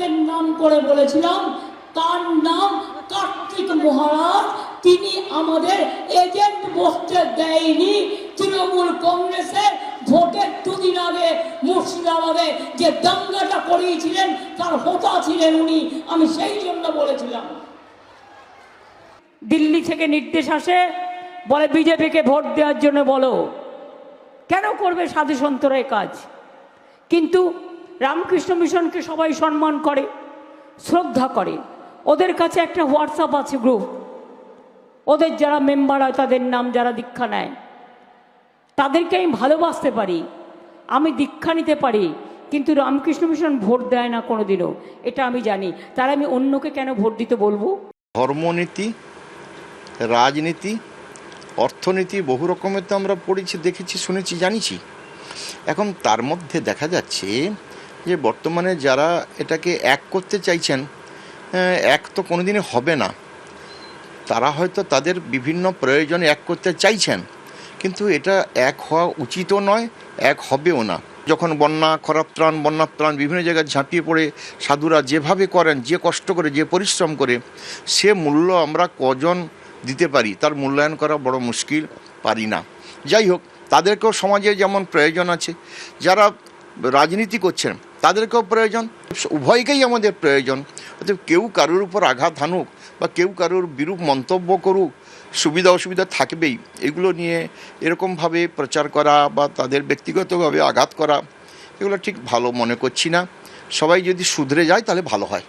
লোকের নাম করে বলেছিলাম, তার নাম কার্তিক মহারাজ। তিনি আমাদের এজেন্ট বসতে দেয়নি। তৃণমূল কংগ্রেসের ভোটের দুদিন আগে মুর্শিদাবাদে যে দাঙ্গাটা করিয়েছিলেন, তার হোতা ছিলেন উনি। আমি সেই জন্য বলেছিলাম। দিল্লি থেকে নির্দেশ আসে, বলে বিজেপিকে ভোট দেওয়ার জন্য বলো। কেন করবে সাধু সন্তরা কাজ? কিন্তু রামকৃষ্ণ মিশনকে সবাই সম্মান করে, শ্রদ্ধা করে। ওদের কাছে একটা হোয়াটসঅ্যাপ আছে গ্রুপ। ওদের যারা মেম্বার হয়, তাদের নাম যারা দীক্ষা নেয়, তাদেরকে আমি ভালোবাসতে পারি। আমি দীক্ষা নিতে পারি, কিন্তু রামকৃষ্ণ মিশন ভোট দেয় না কোনোদিনও। এটা আমি জানি। তারা আমি অন্যকে কেন ভোট দিতে বলব? ধর্মনীতি, রাজনীতি, অর্থনীতি, বহু রকমের তো আমরা পড়েছি, দেখেছি, শুনেছি, জানিছি। এখন তার মধ্যে দেখা যাচ্ছে যে বর্তমানে যারা এটাকে এক করতে চাইছেন এক তো কোনোদিনই হবে না। তারা হয়তো তাদের বিভিন্ন প্রয়োজনে এক করতে চাইছেন, কিন্তু এটা এক হওয়া উচিতও নয়, এক হবেও না। যখন বন্যা, খরাপ ত্রাণ, বন্যা ত্রাণ বিভিন্ন জায়গায় ঝাঁপিয়ে পড়ে, সাধুরা যেভাবে করেন, যে কষ্ট করে, যে পরিশ্রম করে, সে মূল্য আমরা কজন দিতে পারি? তার মূল্যায়ন করা বড় মুশকিল, পারি না। যাই হোক, তাদেরকেও সমাজে যেমন প্রয়োজন আছে, যারা রাজনীতি করছেন তাদেরকেও প্রয়োজন। উভয়কেই আমাদের প্রয়োজন। অতএব কেউ কারোর উপর আঘাত হানুক বা কেউ কারোর বিরূপ মন্তব্য করুক, সুবিধা অসুবিধা থাকবেই। এগুলো নিয়ে এরকমভাবে প্রচার করা বা তাদের ব্যক্তিগতভাবে আঘাত করা, এগুলো ঠিক ভালো মনে করছি না। সবাই যদি শুধরে যায় তাহলে ভালো হয়।